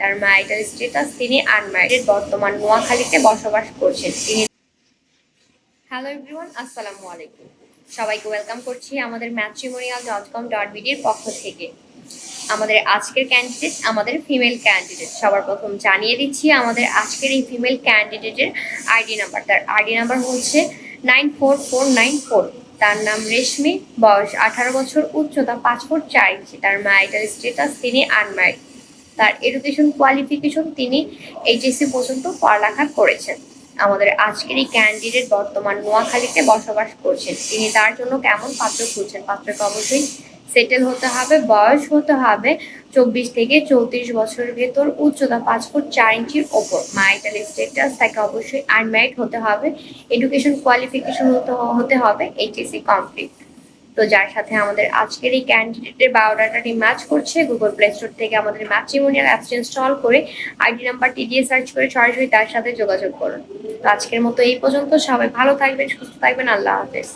তার marital status তিনি unmarried বর্তমান নোয়াখালীতে বসবাস করছেন। তিনি হ্যালো এভরিওয়ান আসসালামু আলাইকুম। সবাইকে ওয়েলকাম করছি আমাদের ম্যাট্রিমোনিয়াল ডট কম ডট বিডির পক্ষ থেকে। আমাদের আজকের ক্যান্ডিডেট আমাদের ফিমেল ক্যান্ডিডেট সবার প্রথম জানিয়ে দিচ্ছি আমাদের আজকের এই ফিমেল ক্যান্ডিডেটের আইডি নাম্বার তার আইডি নাম্বার হচ্ছে nine four four nine four তার নাম রেশমি, বয়স আঠারো বছর, উচ্চতা পাঁচ ফুট চার ইঞ্চি। তার ম্যারিটাল স্ট্যাটাস তিনি আনম্যারিড তার এডুকেশন কোয়ালিফিকেশন তিনি এইচএসসি পর্যন্ত পড়ালেখা করেছেন। আমাদের আজকের এই ক্যান্ডিডেট বর্তমান নোয়াখালীতে বসবাস করছেন। তিনি তার জন্য কেমন পাত্র খুঁজছেন? পাত্রকে অবশ্যই সেটেল হতে হবে, বয়স হতে হবে চব্বিশ থেকে চৌত্রিশ বছরের ভেতর, উচ্চতা পাঁচ ফুট চার ইঞ্চির ওপর। ম্যারিটাল স্টেটাস তাকে অবশ্যই আনম্যারিড হতে হবে। এডুকেশন কোয়ালিফিকেশন হতে হবে এইচএসসি কমপ্লিট তো যার সাথে আমাদের আজকের এই ক্যান্ডিডেটের বায়োডাটাটি ম্যাচ করছে গুগল প্লে স্টোর থেকে আমাদের ম্যাট্রিমোনিয়াল অ্যাপস ইনস্টল করে আইডি নাম্বারটি দিয়ে সার্চ করে সরাসরি তার সাথে যোগাযোগ করুন। তো আজকের মতো এই পর্যন্ত। সবাই ভালো থাকবেন, সুস্থ থাকবেন। আল্লাহ হাফেজ।